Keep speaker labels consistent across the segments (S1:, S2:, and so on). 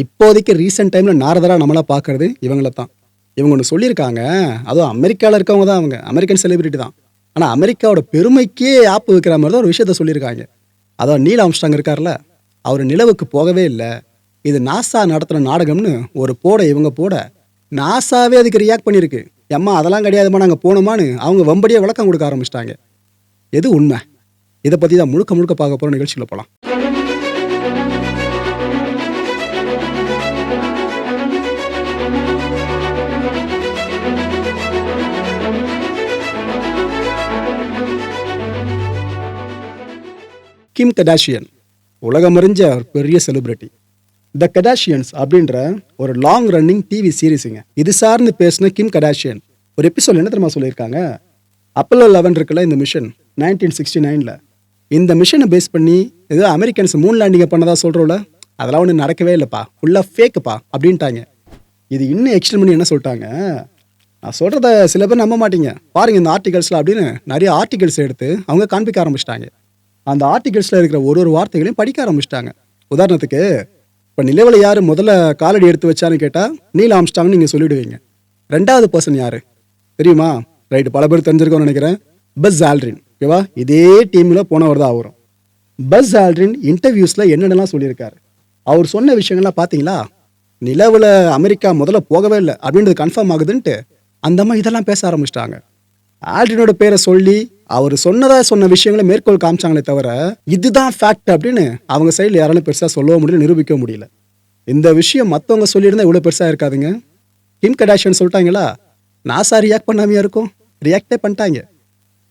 S1: இப்போதைக்கு ரீசெண்ட் டைமில் நாரதராக நம்மளாக பார்க்கறது இவங்கள தான் இவங்க ஒன்று சொல்லியிருக்காங்க. அதுவும் அமெரிக்காவில் இருக்கவங்க தான் அவங்க. அமெரிக்கன் செலிபிரிட்டி தான். ஆனால் அமெரிக்காவோட பெருமைக்கே ஆப்பு வைக்கிற மாதிரி தான் ஒரு விஷயத்த சொல்லியிருக்காங்க. அதான் நீல் ஆம்ஸ்டாங் இருக்கார்ல. அவர் நிலவுக்கு போகவே இல்லை. இது நாசா நடத்துகிற நாடகம்னு ஒரு போட இவங்க போட நாசாவே அதுக்கு ரியாக்ட் பண்ணியிருக்கு. எம்மா அதெல்லாம் கிடையாதுமா நாங்கள் போகணுமான்னு அவங்க வம்படியாக விளக்கம் கொடுக்க ஆரம்பிச்சிட்டாங்க. எது உண்மை? இதை பற்றி தான் முழுக்க முழுக்க பார்க்க போகிற நிகழ்ச்சியில் போகலாம் கிம் கடாஷியன் உலகமறிஞ்ச ஒரு பெரிய செலிபிரிட்டி த கடாஷியன்ஸ் அப்படின்ற ஒரு லாங் ரன்னிங் டிவி சீரீஸுங்க இது சார்ந்து பேசின கிம் கடாஷியன் ஒரு எபிசோட் என்ன தெரியுமா சொல்லியிருக்காங்க? அப்பல்லோ லெவன் இருக்குல்ல இந்த மிஷன் நைன்டீன் சிக்ஸ்டி நைனில் இந்த மிஷனை பேஸ் பண்ணி ஏதோ அமெரிக்கன்ஸ் மூன் லேண்டிங்கை பண்ணதாக சொல்கிறோம்ல அதெல்லாம் ஒன்றும் நடக்கவே இல்லைப்பா. ஃபுல்லாக ஃபேக்குப்பா அப்படின்ட்டாங்க. இது இன்னும் எக்ஸ்டெண்ட் பண்ணி என்ன சொல்லிட்டாங்க? நான் சொல்கிறத சில பேர் நம்ப மாட்டீங்க. பாருங்கள் இந்த ஆர்டிகல்ஸில் அப்படின்னு நிறைய ஆர்டிகல்ஸ் எடுத்து அவங்க காண்பிக்க ஆரம்பிச்சிட்டாங்க. அந்த ஆர்டிகல்ஸில் இருக்கிற ஒரு ஒரு வார்த்தைகளையும் படிக்க ஆரம்பிச்சிட்டாங்க. உதாரணத்துக்கு இப்போ நிலவில் யார் முதல்ல காலடி எடுத்து வச்சான்னு கேட்டால் நீல் ஆம்ஸ்டாங்னு நீங்கள் சொல்லிவிடுவீங்க ரெண்டாவது பர்சன் யார்? தெரியுமா? ரைட்டு பல பேர் தெரிஞ்சிருக்கோம்னு நினைக்கிறேன். Buzz Aldrin. ஓகேவா? இதே டீமில் போனவர் தான் அவரும். பஸ் ஆல்ட்ரின் இன்டர்வியூஸில் என்னென்னலாம் சொல்லியிருக்காரு? அவர் சொன்ன விஷயங்கள்லாம் பார்த்தீங்களா நிலவில் அமெரிக்கா முதல்ல போகவே இல்லை அப்படின்றது கன்ஃபார்ம் ஆகுதுன்ட்டு அந்த அம்மா இதெல்லாம் பேச ஆரம்பிச்சிட்டாங்க. ஆல்ட்ரினோட பேரை சொல்லி அவர் சொன்னதா சொன்ன விஷயங்களை மேற்கோள் காமிச்சாங்களே தவிர இதுதான் ஃபேக்ட் அப்படின்னு அவங்க சைடில் யாராலும் பெருசாக சொல்லவும் முடியல நிரூபிக்க முடியல. இந்த விஷயம் மற்றவங்க சொல்லியிருந்தா இவ்வளோ பெருசாக இருக்காதுங்க. கிம் கடாஷன் சொல்லிட்டாங்களா? நாசா ரியாக்ட் பண்ணாமையா இருக்கும்? ரியாக்டே பண்ணிட்டாங்க.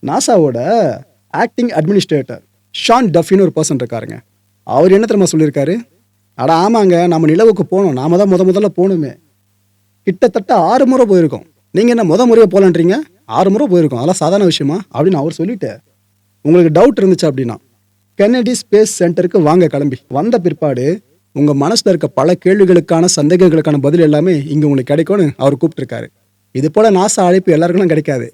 S1: நாசாவோட ஆக்டிங் அட்மினிஸ்ட்ரேட்டர் ஷான் டஃபின்னு ஒரு பர்சன் இருக்காருங்க. அவர் என்ன தெரியுமா சொல்லியிருக்காரு? அட ஆமாங்க நம்ம நிலவுக்கு போகணும் நாம தான் முத முதல்ல போகணுமே. கிட்டத்தட்ட ஆறு முறை போயிருக்கோம். நீங்கள் என்ன முத முறையாக போகலான்றீங்க? ஆறு முறை போயிருக்கோம். அதெல்லாம் சாதாரண விஷயமா? அப்படின்னு அவர் சொல்லிட்டு உங்களுக்கு டவுட் இருந்துச்சு அப்படின்னா கென்னடி ஸ்பேஸ் சென்டருக்கு வாங்க கிளம்பி. வந்த பிற்பாடு உங்கள் மனசில் இருக்க பல கேள்விகளுக்கான சந்தேகங்களுக்கான பதில் எல்லாமே இங்கே உங்களுக்கு கிடைக்கும்னு அவர் கூப்பிட்டுருக்காரு. இது போல் நாசா அழைப்பு எல்லாருக்கும் கிடைக்காது.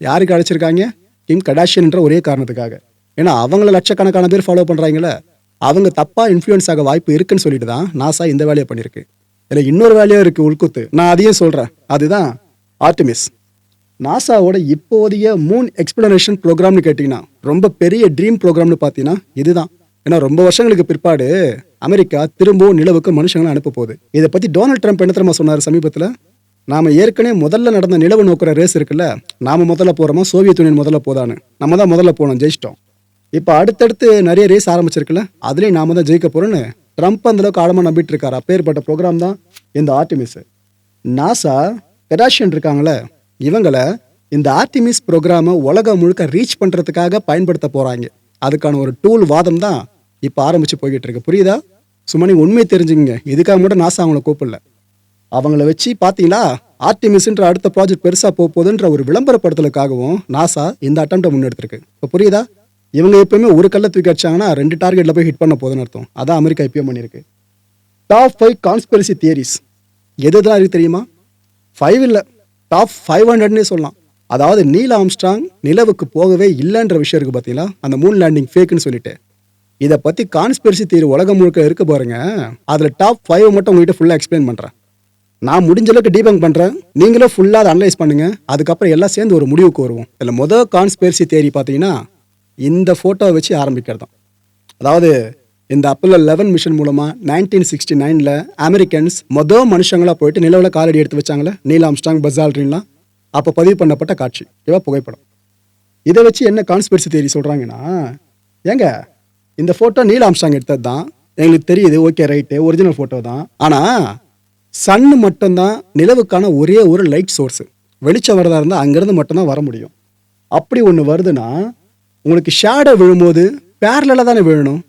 S1: யாருக்கு அழைச்சிருக்காங்க? கிம் கடாஷியன்ற ஒரே காரணத்துக்காக. ஏன்னா அவங்கள லட்சக்கணக்கான பேர் ஃபாலோ பண்ணுறாங்களே அவங்க தப்பாக இன்ஃப்ளூயன்ஸ் ஆக வாய்ப்பு இருக்குன்னு சொல்லிட்டு தான் நாசா இந்த வேலையை பண்ணியிருக்கு. இதில் இன்னொரு வேலையும் இருக்குது உள்குத்து. நான் அதையும் சொல்கிறேன் அதுதான் ஆர்டிமிஸ் நாசாவோட இப்போதைய மூன் எக்ஸ்பிளனேஷன் ப்ரோக்ராம்னு கேட்டிங்கன்னா ரொம்ப பெரிய ட்ரீம் ப்ரோக்ராம்னு பார்த்தீங்கன்னா இதுதான். ஏன்னா ரொம்ப வருஷங்களுக்கு பிற்பாடு அமெரிக்கா திரும்பவும் நிலவுக்கு மனுஷங்களை அனுப்ப போகுது. இதை பற்றி டொனால்ட் ட்ரம்ப் என்ன தெரியுமா சொன்னார் சமீபத்தில்? நாம ஏற்கனவே முதல்ல நடந்த நிலவு நோக்கிற ரேஸ் இருக்குல்ல நாம முதல்ல போகிறோமா சோவியத் யூனியன் முதல்ல போதான்னு. நம்ம தான் முதல்ல போனோம் ஜெயிச்சிட்டோம். இப்போ அடுத்தடுத்து நிறைய ரேஸ் ஆரம்பிச்சிருக்குல்ல அதுலேயும் நாம தான் ஜெயிக்க போகிறோன்னு ட்ரம்ப் அந்தளவுக்கு ஆழமாக நம்பிட்டு இருக்காரு? அப்பேற்பட்ட ப்ரோக்ராம் தான் இந்த ஆர்டிமிஸ் நாசா பெடாஷியன் இருக்காங்களே இவங்களை இந்த ஆர்டிமிஸ் ப்ரோக்ராமை உலகம் முழுக்க ரீச் பண்ணுறதுக்காக பயன்படுத்த போகிறாங்க அதுக்கான ஒரு டூல் வாதம் தான் இப்போ ஆரம்பித்து போய்கிட்டு இருக்கு. புரியுதா? சும்மா நீங்க உண்மை தெரிஞ்சுங்க இதுக்காக மட்டும் நாசா அவங்கள கூப்பிடல. அவங்கள வச்சு பார்த்தீங்களா? ஆர்டிமிஸ்ன்ற அடுத்த ப்ராஜெக்ட் பெருசாக போக போகுதுன்ற ஒரு விளம்பரப்படுத்தலுக்காகவும் நாசா இந்த அட்டம்ப்டை முன்னெடுத்திருக்கு. இப்போ புரியுதா? இவங்க எப்பயுமே ஒரு கல்லை தூக்கி அடிச்சாங்கன்னா ரெண்டு டார்கெட்டில் போய் ஹிட் பண்ண போதுன்னு அர்த்தம். அதான் அமெரிக்கா இப்பயும் பண்ணியிருக்கு. டாப் ஃபைவ் கான்ஸ்பிரசி தியரிஸ் எது தான் இருக்கு தெரியுமா? ஃபைவ் இல்லை. டாப் ஃபைவ் ஹண்ட்ரட்னே சொல்லலாம். அதாவது நீல் ஆம்ஸ்ட்ராங் நிலவுக்கு போகவே இல்லைன்ற விஷயம் இருக்குது பார்த்தீங்களா அந்த மூன் லேண்டிங் ஃபேக்குன்னு சொல்லிட்டு. இதை பற்றி கான்ஸ்பிரசி தியரி உலகம் முழுக்க இருக்க பாருங்க. அதில் டாப் ஃபைவ் மட்டும் உங்ககிட்ட ஃபுல்லாக எக்ஸ்பிளைன் பண்ணுறேன் நான் முடிஞ்ச அளவுக்கு டீபங்க் பண்ணுறேன் நீங்களும் ஃபுல்லாக அதை அனலைஸ் பண்ணுங்கள் அதுக்கப்புறம் எல்லாம் சேர்ந்து ஒரு முடிவுக்கு வருவோம். இதில் மொதல் கான்ஸ்பிரசி தேரி பார்த்தீங்கன்னா இந்த ஃபோட்டோவை வச்சு ஆரம்பிக்கிறது தான் அதாவது இந்த அப்பல்லோ லெவன் மிஷன் மூலமாக நைன்டீன் சிக்ஸ்டி நைனில் அமெரிக்கன்ஸ் மொதல் மனுஷங்களாக போயிட்டு நிலவில் காலடி எடுத்து வச்சாங்களே? நீல் ஆம்ஸ்டாங் பசால்ட்ரின்லாம் அப்போ பதிவு பண்ணப்பட்ட காட்சி. இவா புகைப்படம். இதை வச்சு என்ன கான்ஸ்பிரசி தேரி சொல்கிறாங்கன்னா ஏங்க இந்த ஃபோட்டோ நீல் ஆம்ஸ்டாங் எடுத்தது தான் எங்களுக்கு தெரியுது ஓகே ரைட்டு ஒரிஜினல் ஃபோட்டோ தான். ஆனால் சன்னு மட்டும்தான் நிலவுக்கான ஒரே ஒரு லைட் சோர்ஸு வெளிச்சம் வரதா இருந்தால் அங்கேருந்து மட்டும்தான் வர முடியும். அப்படி ஒன்று வருதுன்னா உங்களுக்கு ஷேடோ விழும்போது பேரலாக தானே விழணும்?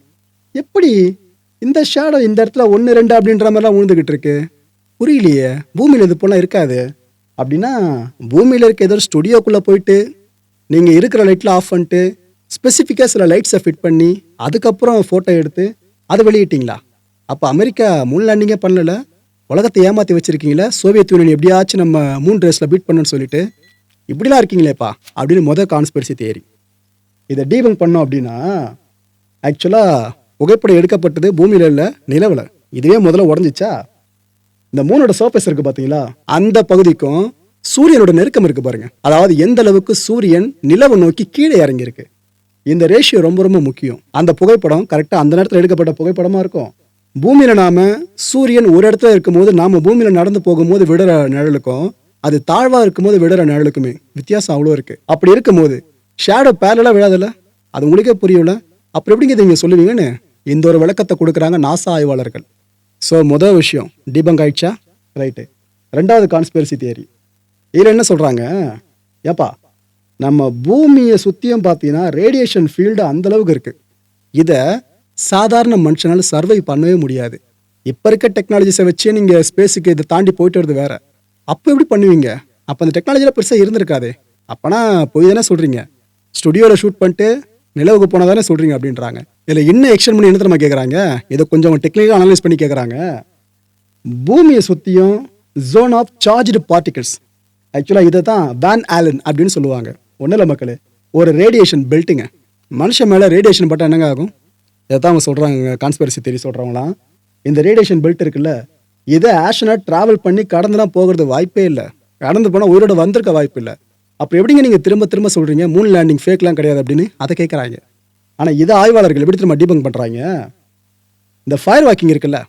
S1: எப்படி இந்த ஷேடோ இந்த இடத்துல ஒன்று ரெண்டு அப்படின்ற மாதிரிலாம் விழுந்துக்கிட்டு இருக்கு? புரியலையே. பூமியில் இது போலாம் இருக்காது. அப்படின்னா பூமியில் இருக்க ஏதோ ஸ்டுடியோக்குள்ளே போயிட்டு நீங்கள் இருக்கிற லைட்டில் ஆஃப் பண்ணிட்டு ஸ்பெசிஃபிக்காக சில லைட்ஸை ஃபிட் பண்ணி அதுக்கப்புறம் ஃபோட்டோ எடுத்து அதை வெளியிட்டிங்களா? அப்போ அமெரிக்கா மூன் லேண்டிங்கே பண்ணல. உலகத்தை ஏமாற்றி வச்சுருக்கீங்களே. சோவியத் யூனியன் எப்படியாச்சும் நம்ம மூணு ரேஸில் பீட் பண்ணணும்னு சொல்லிட்டு இப்படிலாம் இருக்கீங்களேப்பா அப்படின்னு மொதல் கான்ஸ்பிரசி தேரி இதை டீபங் பண்ணோம் அப்படின்னா ஆக்சுவலாக புகைப்படம் எடுக்கப்பட்டது பூமியில் இல்லை நிலவில். இதுவே முதல்ல உடஞ்சிச்சா? இந்த மூணோட சர்ஃபேஸ் இருக்கு பாத்தீங்களா? அந்த பகுதிக்கும் சூரியனோட நெருக்கம் இருக்கு பாருங்க. அதாவது எந்த அளவுக்கு சூரியன் நிலவை நோக்கி கீழே இறங்கி இருக்கு இந்த ரேஷியோ ரொம்ப ரொம்ப முக்கியம். அந்த புகைப்படம் கரெக்டா அந்த நேரத்தில் எடுக்கப்பட்ட புகைப்படமா இருக்கும். பூமியில நாம சூரியன் ஒரு இடத்துல இருக்கும்போது நாம பூமியில நடந்து போகும்போது விடுற நிழலுக்கும் அது தாழ்வா இருக்கும்போது விடுற நிழலுக்குமே வித்தியாசம் அவ்வளோ இருக்கு. அப்படி இருக்கும்போது ஷேடோ பேரலா விழாதில்ல? அது உங்களுக்கே புரியல அப்புறம் எப்படிங்க இதை நீங்க சொல்லுவீங்கன்னு? இந்த ஒரு விளக்கத்தை கொடுக்குறாங்க நாசா ஆய்வாளர்கள். ஸோ முதல் விஷயம் டீபங்க் ஆயிடுச்சா? ரைட்டு ரெண்டாவது கான்ஸ்பிரசி தியரி இதில் என்ன சொல்கிறாங்க ஏப்பா நம்ம பூமியை சுற்றியும் பார்த்தீங்கன்னா ரேடியேஷன் ஃபீல்டு அந்தளவுக்கு இருக்குது இதை சாதாரண மனுஷனால சர்வை பண்ணவே முடியாது. இப்போ இருக்க டெக்னாலஜிஸை வச்சே நீங்கள் ஸ்பேஸுக்கு இதை தாண்டி போயிட்டு வருது வேறு. அப்போ எப்படி பண்ணுவீங்க? அப்போ அந்த டெக்னாலஜியில் பெருசாக இருந்திருக்காதே. அப்போனா போய் தானே சொல்கிறீங்க ஸ்டுடியோவில் ஷூட் பண்ணிட்டு நிலவுக்கு போனால் தானே சொல்கிறீங்க அப்படின்றாங்க. இதில் இன்னும் எக்ஷன் பண்ணி என்ன நம்ம கேட்குறாங்க இதை கொஞ்சம் டெக்னிக்கலாக அனலைஸ் பண்ணி கேட்குறாங்க பூமியை சுற்றியும் ஜோன் ஆஃப் சார்ஜ்டு பார்ட்டிகல்ஸ் ஆக்சுவலாக இதை தான் வேன் ஆலன் அப்படின்னு சொல்லுவாங்க. ஒன்றும் இல்லை மக்களே ஒரு ரேடியேஷன் பெல்ட்டுங்க மனுஷன் மேலே ரேடியேஷன் பட்டால் என்னங்க ஆகும்? இதை தான் அவங்க சொல்கிறாங்க கான்ஸ்பரசி தெரிய சொல்கிறவங்களாம் இந்த ரேடியேஷன் பெல்ட் இருக்குல்ல இதை ஆஷனாக ட்ராவல் பண்ணி கடந்துலாம் போகிறது வாய்ப்பே இல்லை. கடந்து போனால் உயிரோட வந்திருக்க வாய்ப்பு இல்லை. அப்போ எப்படிங்க நீங்கள் திரும்ப திரும்ப சொல்கிறீங்க மூன் லேண்டிங் ஃபேக்லாம் கிடையாது அப்படின்னு அதை கேட்குறாங்க ஆனால் இதை ஆய்வாளர்கள் எப்படி திரும்ப டீபங் பண்ணுறாங்க இந்த ஃபயர் வாக்கிங் இருக்குல்ல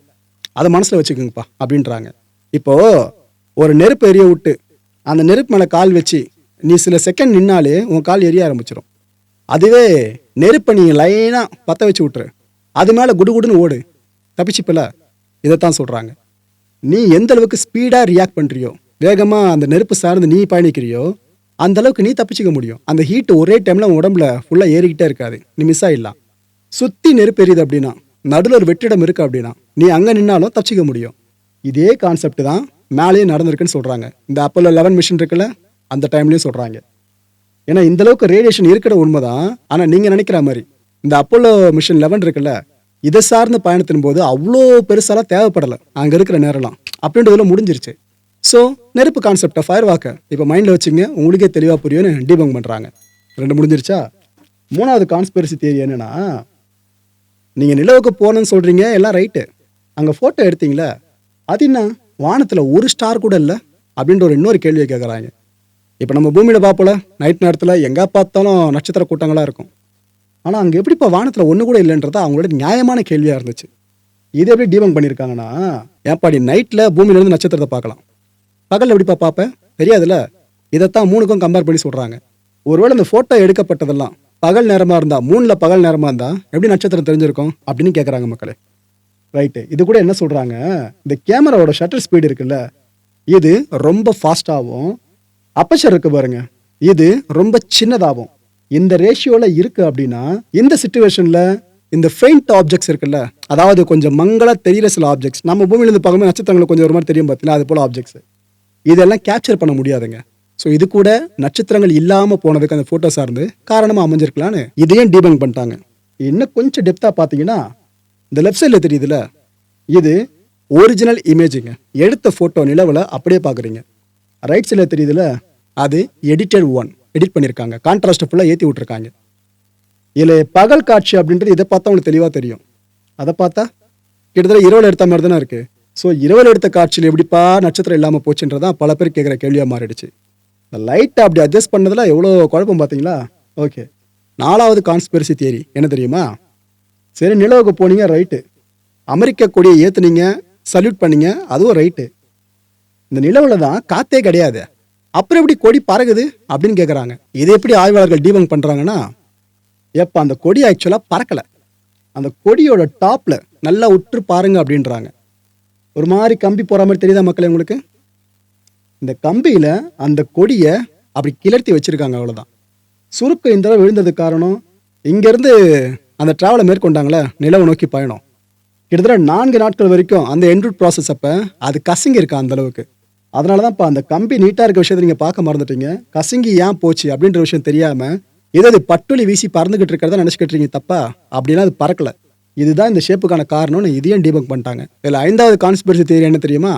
S1: அதை மனசில் வச்சுக்கோங்கப்பா அப்படின்றாங்க. இப்போது ஒரு நெருப்பு எரிய விட்டு அந்த நெருப்பு மேலே கால் வச்சு நீ சில செகண்ட் நின்னாலே உன் கால் எரிய ஆரம்பிச்சிடும் அதுவே நெருப்பை நீ லைனாக பற்ற வச்சு விட்ரு அது மேலே குடுகுடுன்னு ஓடு. தப்பிச்சுப்பில்ல இதைத்தான் சொல்கிறாங்க நீ எந்த அளவுக்கு ஸ்பீடாக ரியாக்ட் பண்ணுறியோ வேகமாக அந்த நெருப்பு சார்ந்து நீ பயணிக்கிறியோ அந்த அளவுக்கு நீ தப்பிச்சுக்க முடியும். அந்த ஹீட் ஒரே டைமில் உன் உடம்புல ஃபுல்லாக ஏறிக்கிட்டே இருக்காது. நீ மிஸ் ஆகிடலாம் சுற்றி நெருப்பு எரியுது அப்படின்னா நடுவில் ஒரு வெற்றிடம் இருக்கு அப்படின்னா நீ அங்கே நின்னாலும் தப்பிச்சிக்க முடியும். இதே கான்செப்ட் தான் மேலேயே நடந்திருக்குன்னு சொல்கிறாங்க இந்த அப்போலோ லெவன் மிஷின் இருக்குல்ல அந்த டைம்லேயும் சொல்கிறாங்க ஏன்னா இந்த அளவுக்கு ரேடியேஷன் இருக்கிற உண்மைதான். ஆனால் நீங்கள் நினைக்கிற மாதிரி இந்த அப்போலோ மிஷின் லெவன் இருக்குல்ல இதை சார்ந்த பயணத்தின் போது அவ்வளோ பெருசாலாம் தேவைப்படலை. அங்கே இருக்கிற நேரம்லாம். அப்படின்றதுல முடிஞ்சிருச்சு. ஸோ நெருப்பு கான்செப்டை ஃபயர் வாக்க இப்போ மைண்டில் வச்சுங்க உங்களுக்கே தெளிவாக புரியும்னு டீபங் பண்ணுறாங்க ரெண்டு முடிஞ்சிருச்சா? மூணாவது கான்ஸ்பிரசி தேரி என்னென்னா நீங்கள் நிலவுக்கு போகணும்னு சொல்கிறீங்க எல்லாம் ரைட்டு அங்கே ஃபோட்டோ எடுத்தீங்களே? அது என்ன? வானத்தில் ஒரு ஸ்டார் கூட இல்லை? அப்படின்ற ஒரு இன்னொரு கேள்வியை கேட்குறாங்க இப்போ நம்ம பூமியில் பார்ப்போல நைட் நேரத்தில் எங்கே பார்த்தாலும் நட்சத்திர கூட்டங்களாக இருக்கும். ஆனால் அங்கே எப்படிப்பா வானத்தில் ஒன்று கூட இல்லைன்றதா அவங்களோட நியாயமான கேள்வியாக இருந்துச்சு. இது எப்படி டீபங் பண்ணியிருக்காங்கன்னா ஏன்பாடி நைட்டில் பூமியிலேருந்து நட்சத்திரத்தை பார்க்கலாம்? பகலில் எப்படிப்பா பார்ப்பேன்? தெரியாதுல்ல? இதைத்தான் மூணுக்கும் கம்பேர் பண்ணி சொல்கிறாங்க ஒருவேளை இந்த ஃபோட்டோ எடுக்கப்பட்டதெல்லாம் பகல் நேரமாக இருந்தால் மூணில் பகல் நேரமாக இருந்தால் எப்படி நட்சத்திரம் தெரிஞ்சிருக்கும் அப்படின்னு கேட்குறாங்க மக்களே. ரைட்டு இது கூட என்ன சொல்கிறாங்க இந்த கேமராவோட ஷட்டர் ஸ்பீடு இருக்குல்ல இது ரொம்ப ஃபாஸ்ட்டாகவும் அப்பச்சர் இருக்கு பாருங்க. இது ரொம்ப சின்னதாகும் இந்த ரேஷியோவில் இருக்கு அப்படின்னா இந்த சுச்சுவேஷனில் இந்த ஃபெயிண்ட் ஆப்ஜெக்ட்ஸ் இருக்குல்ல அதாவது கொஞ்சம் மங்களாக தெரியிற சில ஆப்ஜெக்ட்ஸ் நம்ம பூமியிலேருந்து பார்க்கும்போது நட்சத்திரங்கள் கொஞ்சம் ஒரு மாதிரி தெரியும் பார்த்தீங்களா அது போல ஆப்ஜெக்ட்ஸ் இதெல்லாம் கேப்சர் பண்ண முடியாதுங்க. ஸோ இது கூட நட்சத்திரங்கள் இல்லாமல் போனதுக்கு அந்த ஃபோட்டோ சார்ந்து காரணமாக அமைஞ்சிருக்கலான்னு இதையும் டீபங் பண்ணிட்டாங்க. இன்னும் கொஞ்சம் டெப்த்தாக பார்த்தீங்கன்னா இந்த லெஃப்ட் சைடில் தெரியுதுல இது ஒரிஜினல் இமேஜுங்க எடுத்த ஃபோட்டோ நிலவில் அப்படியே பார்க்குறீங்க. ரைட் சைடில் தெரியுதுல அது எடிட்டட் ஒன் எடிட் பண்ணியிருக்காங்க. கான்ட்ராஸ்ட்டை ஃபுல்லாக ஏற்றி விட்ருக்காங்க இதில் பகல் காட்சி அப்படின்றது இதை பார்த்தா உங்களுக்கு தெளிவாக தெரியும். அதை பார்த்தா கிட்டத்தட்ட இரவில் எடுத்த மாதிரி தானே இருக்குது ஸோ இரவில் எடுத்த காட்சியில் எப்படிப்பா நட்சத்திரம் இல்லாமல் போச்சுன்றதான் பல பேர் கேட்குற கேள்வியாக மாறிடுச்சு. இந்த லைட்டை அப்படி அட்ஜஸ்ட் பண்ணதில் எவ்வளோ குழப்பம் பார்த்தீங்களா ஓகே நாலாவது கான்ஸ்பிரசி தியரி என்ன தெரியுமா? சரி நிலவுக்கு போனீங்க ரைட்டு அமெரிக்க கொடியை ஏற்றுனீங்க சல்யூட் பண்ணீங்க அதுவும் ரைட்டு இந்த நிலவில் தான் காத்தே கிடையாது. அப்புறம் எப்படி கொடி பறகுது அப்படின்னு கேட்குறாங்க இதை எப்படி ஆய்வாளர்கள் டீபங் பண்ணுறாங்கன்னா எப்போ அந்த கொடி ஆக்சுவலாக பறக்கலை. அந்த கொடியோட டாப்பில் நல்லா உற்று பாருங்க அப்படின்றாங்க. ஒரு மாதிரி கம்பி போகிற மாதிரி தெரியுதா மக்களே உங்களுக்கு? இந்த கம்பியில் அந்த கொடியை அப்படி கிளர்த்தி வச்சுருக்காங்க அவ்வளோதான் சுருக்கம் இந்த தடவை விழுந்ததுக்கு காரணம் இங்கேருந்து அந்த ட்ராவலை மேற்கொண்டாங்களே நிலவை நோக்கி பயணம். கிட்டத்தட்ட நான்கு நாட்கள் வரைக்கும் அந்த என்ரூட் ப்ராசஸ் அப்போ அது கசங்கி இருக்கா அந்த அளவுக்கு. அதனால தான் இப்போ அந்த கம்பி நீட்டாக இருக்க விஷயத்தை நீங்கள் பார்க்க மறந்துட்டீங்க. கசங்கி ஏன் போச்சு அப்படின்ற விஷயம் தெரியாமல் ஏதோ அது பட்டுளி வீசி பறந்துக்கிட்டு இருக்கிறதா நினச்சிக்கிட்டு இருக்கீங்க தப்பா? அப்படின்னா அது பறக்கலை. இதுதான் இந்த ஷேப்புக்கான காரணம்னு இதையும் டீபக் பண்ணிட்டாங்க. இதில் ஐந்தாவது கான்ஸ்பிரசி தேரி என்ன தெரியுமா?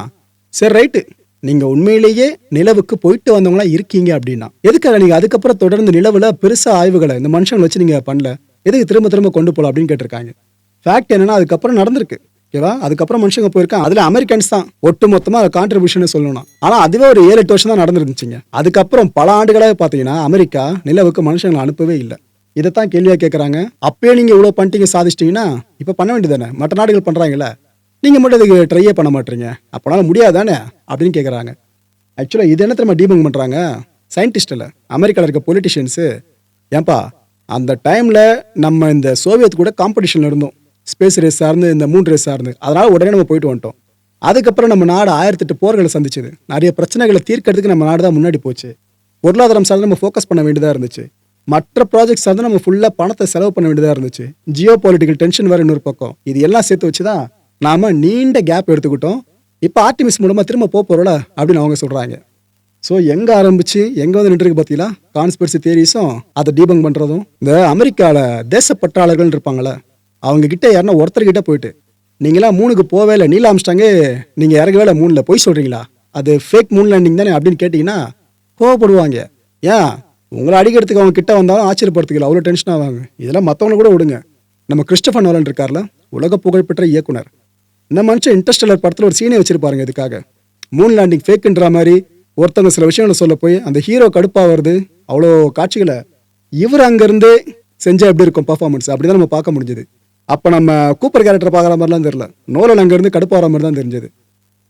S1: சரி ரைட்டு நீங்கள் உண்மையிலேயே நிலவுக்கு போயிட்டு வந்தவங்களா இருக்கீங்க அப்படின்னா எதுக்காக நீங்கள் அதுக்கப்புறம் தொடர்ந்து நிலவில் பெருசாக ஆய்வுகளை இந்த மனுஷங்களை வச்சு நீங்கள் பண்ணல? எதுக்கு திரும்ப திரும்ப கொண்டு போகலாம் அப்படின்னு கேட்டிருக்காங்க. ஃபேக்ட் என்னன்னா அதுக்கப்புறம் நடந்திருக்கு. ஓகேவா? அதுக்கப்புறம் மனுஷங்க போயிருக்கான் அதில் அமெரிக்கன்ஸ் தான். ஒட்டு மொத்தமாக கான்ட்ரிபியூஷன் சொல்லணும் ஆனால் அதுவே ஒரு ஏழு எட்டு வருஷம் தான் நடந்துருந்துச்சுங்க. அதுக்கப்புறம் பல ஆண்டுகளாக பார்த்தீங்கன்னா அமெரிக்கா நிலவுக்கு மனுஷங்களை அனுப்பவே இல்லை. இதைத்தான் கேள்வியாக கேட்குறாங்க அப்பயே நீங்கள் இவ்வளோ பண்ணிட்டீங்க சாதிச்சிட்டீங்கன்னா இப்போ பண்ண வேண்டியதானே மற்ற நாடுகள் பண்ணுறாங்கல்ல நீங்கள் மட்டும் இதுக்கு ட்ரையே பண்ண மாட்டீங்க? அப்போனால முடியாதானே அப்படின்னு கேட்குறாங்க ஆக்சுவலாக இது என்ன திரும்ப டீபங் பண்ணுறாங்க சயின்டிஸ்டில் அமெரிக்காவில் இருக்க பொலிட்டிஷியன்ஸு ஏன்பா அந்த டைமில் நம்ம இந்த சோவியத் கூட காம்படிஷனில் இருந்தோம். ஸ்பேஸ் ரேஸ் சார்ந்து இந்த மூன் ரேஸ் சார்ந்து. அதனால் உடனே நம்ம போயிட்டு வந்துட்டோம். அதுக்கப்புறம் நம்ம நாடு ஆயிரத்தெட்டு போர்களை சந்திச்சது. நிறைய பிரச்சனைகளை தீர்க்கறதுக்கு நம்ம நாடு தான் முன்னாடி போச்சு. பொருளாதாரம் சார்ந்து நம்ம ஃபோக்கஸ் பண்ண வேண்டியதாக இருந்துச்சு. மற்ற ப்ராஜெக்ட்ஸ் வந்து நம்ம ஃபுல்லாக பணத்தை செலவு பண்ண வேண்டியதாக இருந்துச்சு. ஜியோ பொலிட்டிக்கல் டென்ஷன் வேறு இன்னொரு பக்கம். இது எல்லாம் சேர்த்து வச்சு தான் நாம் நீண்ட கேப் எடுத்துக்கிட்டோம். இப்போ ஆர்டிமிஸ் மூலமாக திரும்ப போக போகிறோம்ல அப்படின்னு அவங்க சொல்கிறாங்க ஸோ எங்கே ஆரம்பிச்சு எங்கே வந்து நின்றுருக்கு பார்த்தீங்களா? கான்ஸ்பிரசி தியரிஸும் அதை டீபங் பண்ணுறதும் இந்த அமெரிக்காவில் தேசப்பற்றாளர்கள்னு இருப்பாங்களே அவங்க கிட்ட யாருன்னா ஒருத்தர்கிட்ட போயிட்டு நீங்களாம் மூணுக்கு போவே இல்லை நீல அமிச்சிட்டாங்க நீங்கள் இறங்கவே இல்லை மூணில் போய் சொல்கிறீங்களா அது ஃபேக் மூன் லேண்டிங் தானே? அப்படின்னு கேட்டிங்கன்னா கோவப்படுவாங்க. ஏன்? உங்களை அடிக்கிறதுக்கு அவங்க கிட்ட வந்தாலும் ஆச்சரியப்படுத்திக்கல அவ்வளோ டென்ஷன் ஆவாங்க. இதெல்லாம் மற்றவங்கள கூட விடுங்க. நம்ம கிறிஸ்டபன் நோலன் இருக்கார்ல உலக புகழ்பெற்ற இயக்குனர். இந்த மனுஷன் இன்டர்ஸ்டெல்லர் படத்தில் ஒரு சீனை வச்சிருப்பாருங்க இதுக்காக. மூன் லேண்டிங் ஃபேக்குன்ற மாதிரி ஒருத்தவங்க சில விஷயங்களை சொல்ல போய் அந்த ஹீரோ கடுப்பாக வருது. அவ்வளோ காட்சிகளை. இவர் அங்கேருந்தே செஞ்சால் எப்படி இருக்கும் பர்ஃபார்மன்ஸ் அப்படி தான் நம்ம பார்க்க முடிஞ்சது. அப்போ நம்ம கூப்பர் கேரக்டர் பார்க்குற மாதிரிலாம் தெரியல. நோலன் அங்கேருந்து கடுப்பாகிற மாதிரி தான் தெரிஞ்சது.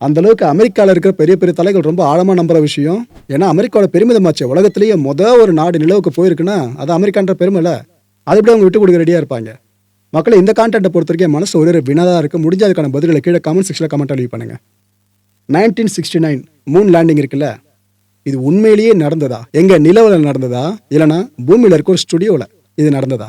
S1: அந்தளவுக்கு அமெரிக்காவில் இருக்கிற பெரிய பெரிய தலைகள் ரொம்ப ஆழமாக நம்புற விஷயம். ஏன்னா அமெரிக்காவோட பெருமிதமாச்சு உலகத்திலேயே மொதல் ஒரு நாடு நிலவுக்கு போயிருக்குன்னா அது அமெரிக்கான்ற பெருமைல அது எப்படி அவங்க விட்டு கொடுக்க ரெடியாக இருப்பாங்க. மக்களை இந்த கான்டென்ட்டை பொறுத்த வரைக்கும் மனசு ஒரு வினதாக இருக்குது முடிஞ்ச அதுக்கான பதில்களை கீழே கமெண்ட் செக்ஷனில் கமெண்ட் அழிவு பண்ணுங்கள் nineteen sixty nine moon landing இருக்குல்ல? இது உண்மையிலேயே நடந்ததா? எங்கள் நிலவில் நடந்ததா? இல்லைனா பூமியில் இருக்க ஒரு ஸ்டுடியோவில் இது நடந்ததா?